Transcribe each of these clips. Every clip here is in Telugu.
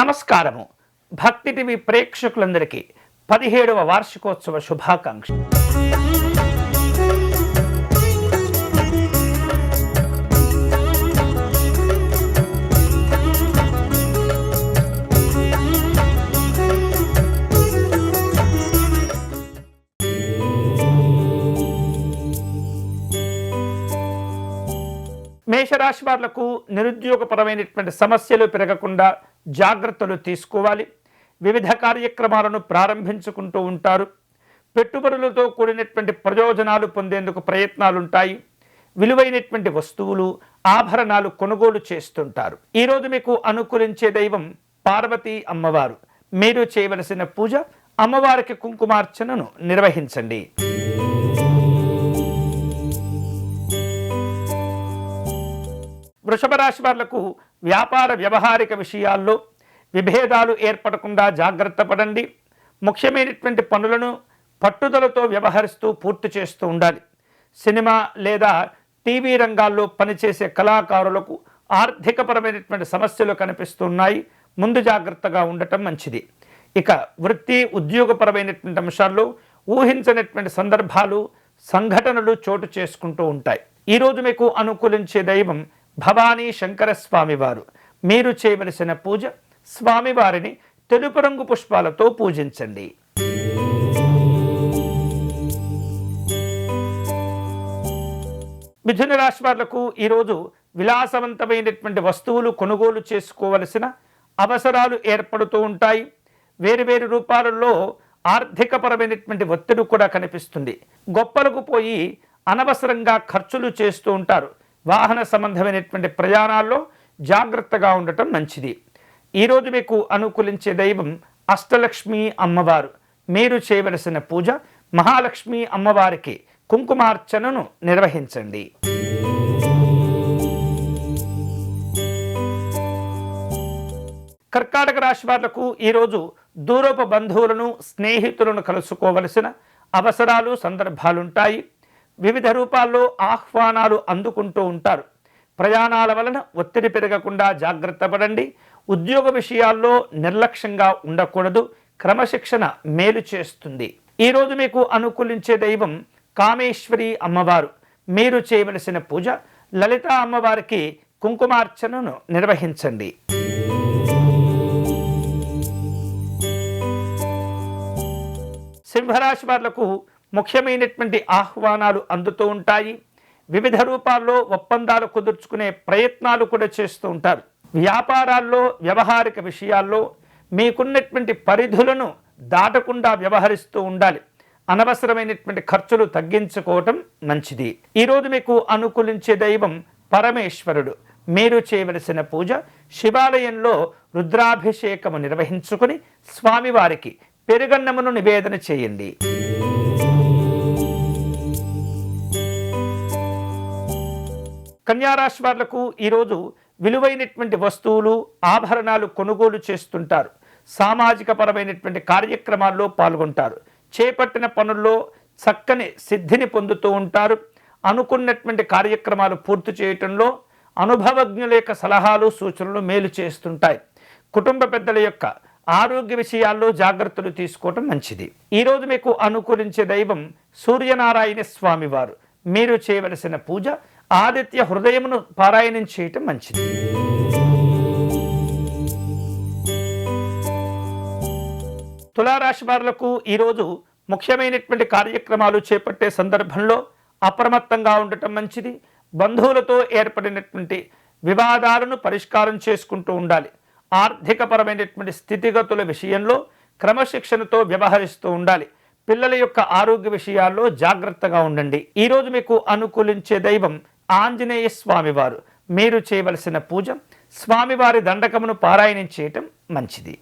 నమస్కారము. భక్తి టీవీ ప్రేక్షకులందరికీ పదిహేడవ వార్షికోత్సవ శుభాకాంక్ష. మేషరాశి వాళ్ళకు నిరుద్యోగపరమైనటువంటి సమస్యలు పెరగకుండా జాగ్రత్తలు తీసుకోవాలి. వివిధ కార్యక్రమాలను ప్రారంభించుకుంటూ ఉంటారు. పెట్టుబడులతో కూడినటువంటి ప్రయోజనాలు పొందేందుకు ప్రయత్నాలుంటాయి. విలువైనటువంటి వస్తువులు ఆభరణాలు కొనుగోలు చేస్తుంటారు. ఈరోజు మీకు అనుకూలించే దైవం పార్వతీ అమ్మవారు. మీరు చేయవలసిన పూజ అమ్మవారికి కుంకుమార్చనను నిర్వహించండి. వృషభ రాశి వాళ్ళకు వ్యాపార వ్యవహారిక విషయాల్లో విభేదాలు ఏర్పడకుండా జాగ్రత్త పడండి. ముఖ్యమైనటువంటి పనులను పట్టుదలతో వ్యవహరిస్తూ పూర్తి చేస్తూ ఉండాలి. సినిమా లేదా టీవీ రంగాల్లో పనిచేసే కళాకారులకు ఆర్థికపరమైనటువంటి సమస్యలు కనిపిస్తున్నాయి. ముందు జాగ్రత్తగా ఉండటం మంచిది. ఇక వృత్తి ఉద్యోగపరమైనటువంటి అంశాల్లో ఊహించనటువంటి సందర్భాలు సంఘటనలు చోటు చేసుకుంటూ ఉంటాయి. ఈరోజు మీకు అనుకూలించే దైవం భవానీ శంకర స్వామివారు మీరు చేయవలసిన పూజ స్వామివారిని తెలుపు రంగు పుష్పాలతో పూజించండి. మిథున రాశి వాళ్ళకు ఈరోజు విలాసవంతమైనటువంటి వస్తువులు కొనుగోలు చేసుకోవలసిన అవసరాలు ఏర్పడుతూ ఉంటాయి. వేరు వేరు రూపాలలో ఆర్థికపరమైనటువంటి ఒత్తిడి కూడా కనిపిస్తుంది. గొప్పలకు పోయి అనవసరంగా ఖర్చులు చేస్తూ ఉంటారు. వాహన సంబంధమైనటువంటి ప్రయాణాల్లో జాగ్రత్తగా ఉండటం మంచిది. ఈరోజు మీకు అనుకూలించే దైవం అష్టలక్ష్మి అమ్మవారు. మీరు చేయవలసిన పూజ మహాలక్ష్మి అమ్మవారికి కుంకుమార్చనను నిర్వహించండి. కర్కాటక రాశి వాళ్ళకు ఈరోజు దూరపు బంధువులను స్నేహితులను కలుసుకోవలసిన అవసరాలు సందర్భాలుంటాయి. వివిధ రూపాల్లో ఆహ్వానాలు అందుకుంటూ ఉంటారు. ప్రయాణాల వలన ఒత్తిడి పెరగకుండా జాగ్రత్త పడండి. ఉద్యోగ విషయాల్లో నిర్లక్ష్యంగా ఉండకూడదు. క్రమశిక్షణ మేలు చేస్తుంది. ఈరోజు మీకు అనుకూలించే దైవం కామేశ్వరి అమ్మవారు. మీరు చేయవలసిన పూజ లలిత అమ్మవారికి కుంకుమార్చనను నిర్వహించండి. సింహరాశి వాళ్ళకు ముఖ్యమైనటువంటి ఆహ్వానాలు అందుతూ ఉంటాయి. వివిధ రూపాల్లో ఒప్పందాలు కుదుర్చుకునే ప్రయత్నాలు కూడా చేస్తూ ఉంటారు. వ్యాపారాల్లో వ్యవహారిక విషయాల్లో మీకున్నటువంటి పరిధులను దాటకుండా వ్యవహరిస్తూ ఉండాలి. అనవసరమైనటువంటి ఖర్చులు తగ్గించుకోవటం మంచిది. ఈరోజు మీకు అనుకూలించే దైవం పరమేశ్వరుడు. మీరు చేయవలసిన పూజ శివాలయంలో రుద్రాభిషేకము నిర్వహించుకుని స్వామివారికి పెరుగన్నమును నివేదన చేయండి. కన్యారాశి వాళ్ళకు ఈరోజు విలువైనటువంటి వస్తువులు ఆభరణాలు కొనుగోలు చేస్తుంటారు. సామాజిక పరమైనటువంటి కార్యక్రమాల్లో పాల్గొంటారు. చేపట్టిన పనుల్లో చక్కని సిద్ధిని పొందుతూ ఉంటారు. అనుకున్నటువంటి కార్యక్రమాలు పూర్తి చేయటంలో అనుభవజ్ఞుల యొక్క సలహాలు సూచనలు మేలు చేస్తుంటాయి. కుటుంబ పెద్దల యొక్క ఆరోగ్య విషయాల్లో జాగ్రత్తలు తీసుకోవటం మంచిది. ఈరోజు మీకు అనుకూలించే దైవం సూర్యనారాయణ స్వామివారు. మీరు చేయవలసిన పూజ ఆదిత్య హృదయమును పారాయణం చేయటం మంచిది. తులారాశి వారులకు ఈరోజు ముఖ్యమైనటువంటి కార్యక్రమాలు చేపట్టే సందర్భంలో అప్రమత్తంగా ఉండటం మంచిది. బంధువులతో ఏర్పడినటువంటి వివాదాలను పరిష్కారం చేసుకుంటూ ఉండాలి. ఆర్థికపరమైనటువంటి స్థితిగతుల విషయంలో క్రమశిక్షణతో వ్యవహరిస్తూ ఉండాలి. పిల్లల యొక్క ఆరోగ్య విషయాల్లో జాగ్రత్తగా ఉండండి. ఈరోజు మీకు అనుకూలించే దైవం ఆంజనేయ స్వామివారు. మీరు చేయవలసిన పూజ స్వామివారి దండకమును పారాయణం చేయటం మంచిది.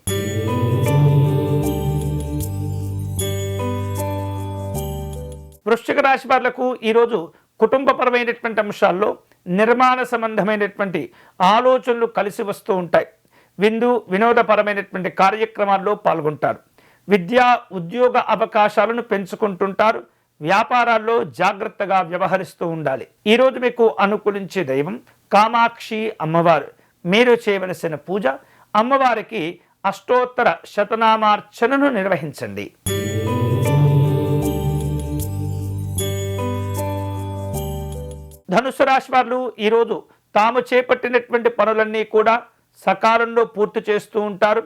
వృశ్చిక రాశి వారులకు ఈరోజు కుటుంబపరమైనటువంటి అంశాల్లో నిర్మాణ సంబంధమైనటువంటి ఆలోచనలు కలిసి వస్తూ ఉంటాయి. విందు వినోదపరమైనటువంటి కార్యక్రమాల్లో పాల్గొంటారు. విద్యా ఉద్యోగ అవకాశాలను పెంచుకుంటుంటారు. వ్యాపారాల్లో జాగ్రత్తగా వ్యవహరిస్తూ ఉండాలి. ఈరోజు మీకు అనుకూలించే దైవం కామాక్షి అమ్మవారు. మీరు చేయవలసిన పూజ అమ్మవారికి అష్టోత్తర శతనామార్చనను నిర్వహించండి. ధనుసు రాశి వారు ఈరోజు తాము చేపట్టినటువంటి పనులన్నీ కూడా సకాలంలో పూర్తి చేస్తూ ఉంటారు.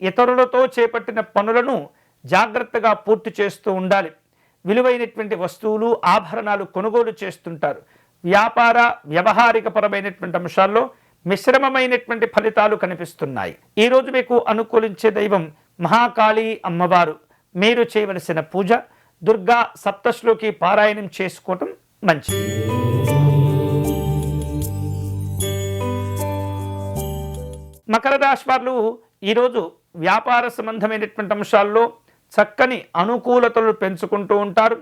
ఇతరులతో చేపట్టిన పనులను జాగ్రత్తగా పూర్తి చేస్తూ ఉండాలి. విలువైనటువంటి వస్తువులు ఆభరణాలు కొనుగోలు చేస్తుంటారు. వ్యాపార వ్యవహారిక పరమైనటువంటి అంశాల్లో మిశ్రమమైనటువంటి ఫలితాలు కనిపిస్తున్నాయి. ఈరోజు మీకు అనుకూలించే దైవం మహాకాళి అమ్మవారు. మీరు చేయవలసిన పూజ దుర్గా సప్తశ్లోకి పారాయణం చేసుకోవటం మంచిది. మకర రాశి వారు ఈరోజు వ్యాపార సంబంధమైనటువంటి అంశాల్లో చక్కని అనుకూలతలు పెంచుకుంటూ ఉంటారు.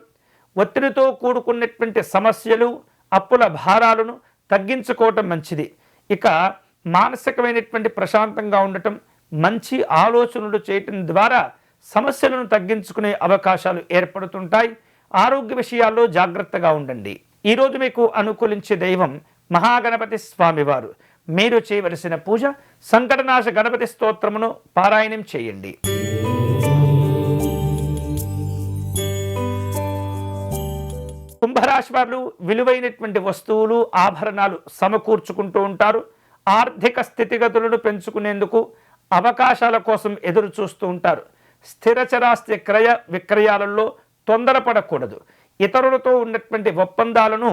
ఒత్తిడితో కూడుకున్నటువంటి సమస్యలు అప్పుల భారాలను తగ్గించుకోవటం మంచిది. ఇక మానసికమైనటువంటి ప్రశాంతంగా ఉండటం మంచి ఆలోచనలు చేయటం ద్వారా సమస్యలను తగ్గించుకునే అవకాశాలు ఏర్పడుతుంటాయి. ఆరోగ్య విషయాల్లో జాగ్రత్తగా ఉండండి. ఈరోజు మీకు అనుకూలించే దైవం మహాగణపతి స్వామివారు. మీరు చేయవలసిన పూజ సంకటనాశ గణపతి స్తోత్రమును పారాయణం చేయండి. కుంభరాశి వారు విలువైనటువంటి వస్తువులు ఆభరణాలు సమకూర్చుకుంటూ ఉంటారు. ఆర్థిక స్థితిగతులను పెంచుకునేందుకు అవకాశాల కోసం ఎదురు చూస్తూ ఉంటారు. స్థిరచరాస్తి క్రయ విక్రయాలలో తొందరపడకూడదు. ఇతరులతో ఉన్నటువంటి ఒప్పందాలను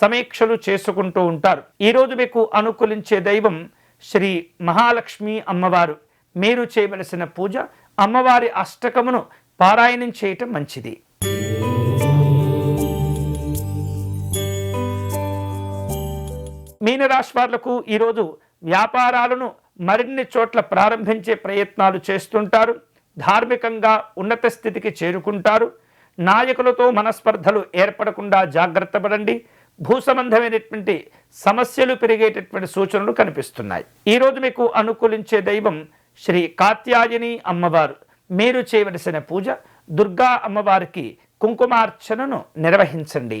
సమీక్షలు చేసుకుంటూ ఉంటారు. ఈరోజు మీకు అనుకూలించే దైవం శ్రీ మహాలక్ష్మి అమ్మవారు. మీరు చేయవలసిన పూజ అమ్మవారి అష్టకమును పారాయణం చేయటం మంచిది. మీనరాశి వాళ్ళకు ఈరోజు వ్యాపారాలను మరిన్ని చోట్ల ప్రారంభించే ప్రయత్నాలు చేస్తుంటారు. ధార్మికంగా ఉన్నత స్థితికి చేరుకుంటారు. నాయకులతో మనస్పర్ధలు ఏర్పడకుండా జాగ్రత్త పడండి. భూ సంబంధమైనటువంటి సమస్యలు పెరిగేటటువంటి సూచనలు కనిపిస్తున్నాయి. ఈరోజు మీకు అనుకూలించే దైవం శ్రీ కాత్యాయని అమ్మవారు. మీరు చేయవలసిన పూజ దుర్గా అమ్మవారికి కుంకుమార్చనను నిర్వహించండి.